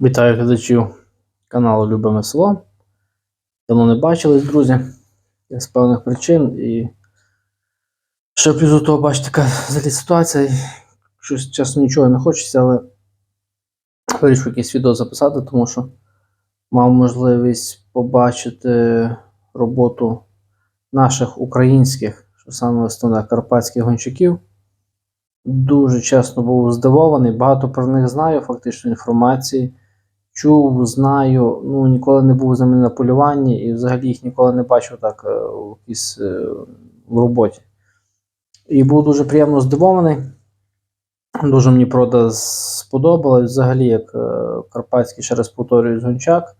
Вітаю глядачів каналу Любиме село. Давно не бачились, друзі, з певних причин. І ще плюс до того, бачите, така взагалі ситуація. Щось чесно нічого не хочеться, але вирішив якийсь відео записати, тому що мав можливість побачити роботу наших українських, що саме основне карпатських гончаків. Дуже чесно був здивований, багато про них знаю, фактично інформації. Чув, знаю, ну ніколи не був з ними на полюванні і взагалі їх ніколи не бачив так е, в якійсь е, в роботі. І був дуже приємно здивований. Дуже мені прода сподобалось. Взагалі, як е, карпатський, ще раз повторюю, гончак.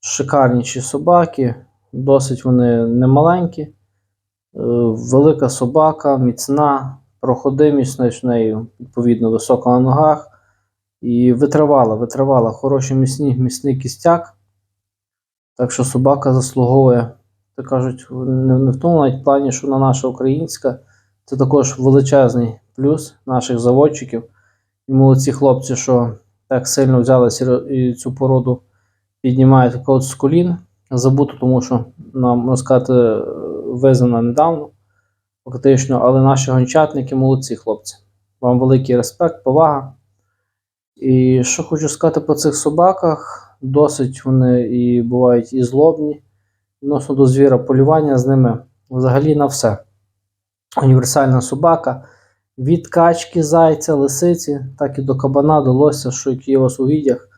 Шикарніші собаки, досить вони немаленькі. Е, велика собака, міцна, проходимість неї, відповідно, висока на ногах. І витривала, витривала. Хороший міцний, міцний кістяк. Так що собака заслуговує, так кажуть, не, в тому навіть плані, що вона наша українська. Це також величезний плюс наших заводчиків. І молодці хлопці, що так сильно взялися і цю породу піднімають от з колін. Забуто, тому що нам, можна сказати, визнана недавно, фактично, але наші гончатники молодці хлопці. Вам великий респект, повага. І що хочу сказати по цих собаках, досить вони і бувають і злобні. Відносно до звіра, полювання з ними взагалі на все. Універсальна собака. Від качки, зайця, лисиці, так і до кабана, до лося, що які є у вас у відях.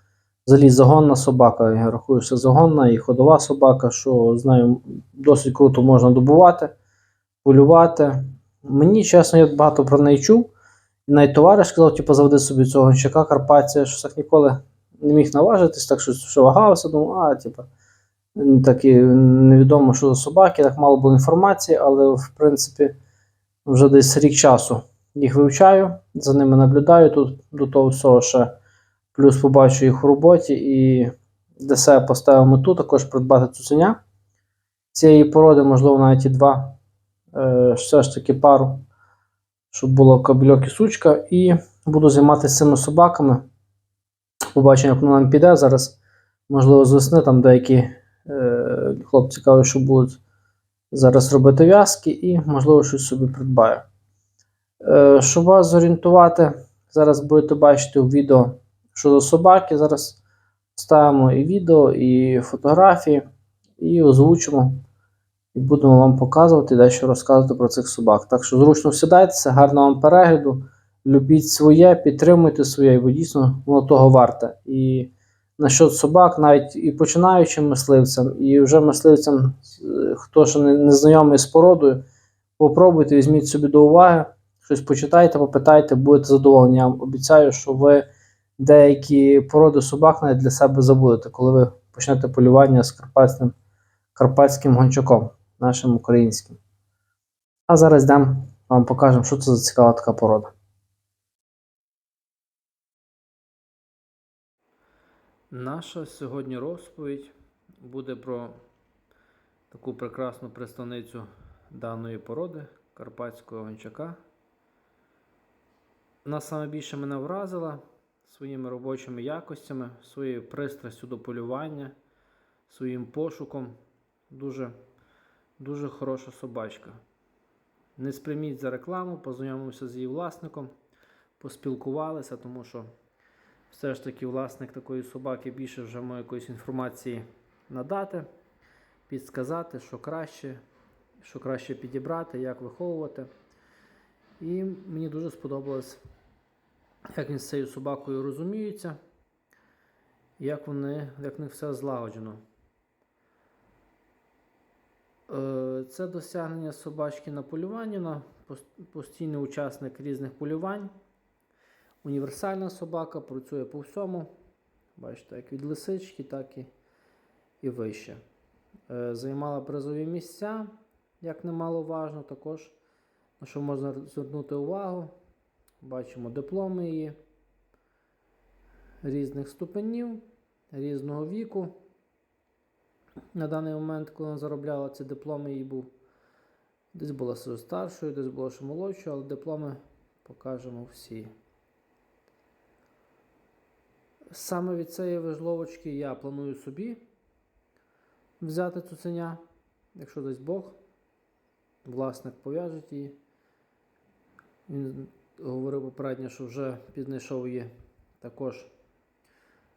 Взагалі загонна собака, я рахую, що загонна і ходова собака, що з нею досить круто можна добувати, полювати. Мені, чесно, я багато про неї чув. Навіть товариш сказав, типу, заведи собі цього гончака Карпаття, що так ніколи не міг наважитись, так що, що вагався, думав, а, типу, так і невідомо, що за собаки, так мало було інформації, але в принципі вже десь рік часу їх вивчаю, за ними наблюдаю тут до того всього ще. Плюс побачу їх у роботі і для себе поставив мету також придбати цуценя цієї породи, можливо, навіть і два, е, все ж таки пару щоб було кабельок і сучка, і буду займатися цими собаками. Побачимо, як воно нам піде. Зараз, можливо, з весни там деякі е, хлопці кажуть, що будуть зараз робити в'язки і, можливо, щось собі придбаю. Е, щоб вас зорієнтувати, зараз будете бачити у відео, що за собаки. Зараз ставимо і відео, і фотографії, і озвучимо. І будемо вам показувати дещо розказувати про цих собак. Так що зручно сідайтеся, гарного вам перегляду. Любіть своє, підтримуйте своє, бо дійсно воно того варте. І насчет собак, навіть і починаючим мисливцям, і вже мисливцям, хто ще не, не знайомий з породою, попробуйте, візьміть собі до уваги, щось почитайте, попитайте, будете задоволені. Я вам обіцяю, що ви деякі породи собак навіть для себе забудете, коли ви почнете полювання з карпатським, карпатським гончаком нашим українським. А зараз йдемо, вам покажемо, що це за цікава така порода. Наша сьогодні розповідь буде про таку прекрасну представницю даної породи карпатського гончака. Вона саме більше мене вразила своїми робочими якостями, своєю пристрастю до полювання, своїм пошуком. Дуже Дуже хороша собачка. Не сприйміть за рекламу, познайомився з її власником, поспілкувалися, тому що все ж таки власник такої собаки більше вже може якоїсь інформації надати, підсказати, що краще, що краще підібрати, як виховувати. І мені дуже сподобалось, як він з цією собакою розуміються, як вони, як в них все злагоджено. Е, це досягнення собачки на полюванні, вона постійний учасник різних полювань. Універсальна собака працює по всьому. Бачите, як від лисички, так і і вище. Е, займала призові місця, як немаловажно, також, на що можна звернути увагу. Бачимо дипломи її різних ступенів, різного віку. На даний момент, коли вона заробляла ці дипломи, їй був десь була старшою, десь була ще молодшою, але дипломи покажемо всі. Саме від цієї вижловочки я планую собі взяти цуценя, якщо дасть Бог, власник пов'яжеть її. Він говорив попередньо, що вже піднайшов її також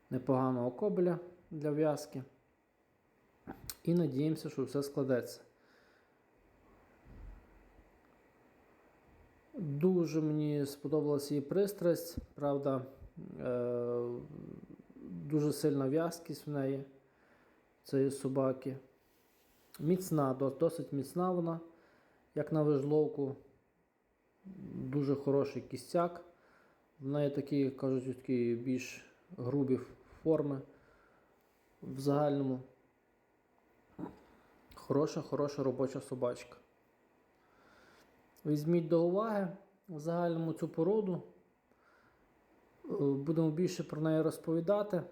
непоганого кобеля для в'язки. І надіємося, що все складеться. Дуже мені сподобалася її пристрасть, правда, е- дуже сильна в'язкість в неї цієї собаки. Міцна, досить міцна вона, як на вижловку. Дуже хороший кістяк. В неї такі, кажуть, такі більш грубі форми в загальному. Хороша, хороша робоча собачка. Візьміть до уваги в загальному цю породу. Е, Будемо більше про неї розповідати.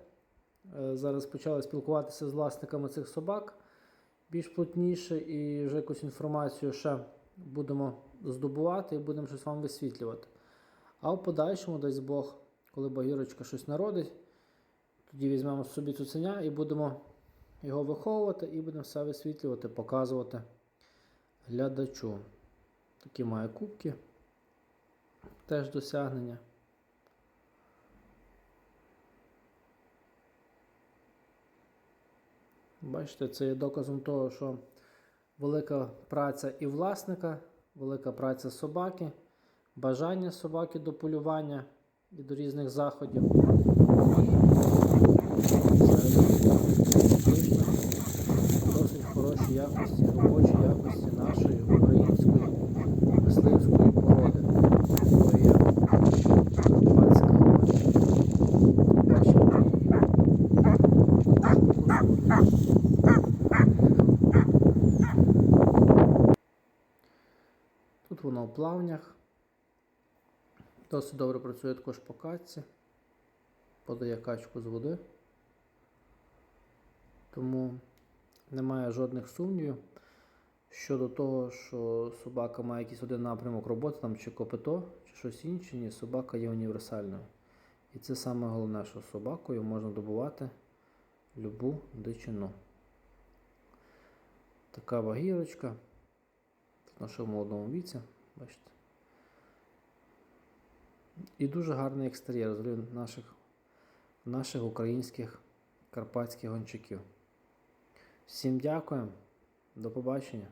Е, Зараз почали спілкуватися з власниками цих собак більш плотніше і вже якусь інформацію ще будемо здобувати і будемо щось вам висвітлювати. А в подальшому, дасть Бог, коли багірочка щось народить, тоді візьмемо собі цуценя і будемо його виховувати і будемо все висвітлювати, показувати глядачу. Такі має кубки, теж досягнення. Бачите, це є доказом того, що велика праця і власника, велика праця собаки, бажання собаки до полювання і до різних заходів. І досить хороші якості, робочі якості нашої української мисливської породи. Тут воно в плавнях. Досить добре працює також по качці. Подає качку з води. Тому немає жодних сумнівів щодо того, що собака має якийсь один напрямок роботи, там чи копито, чи щось інше, ні, собака є універсальною. І це саме головне, що собакою можна добувати любу дичину. Така вагірочка в нашому молодому віці, бачите. І дуже гарний екстер'єр взагалі наших, наших українських карпатських гончаків. Всім дякуємо, до побачення.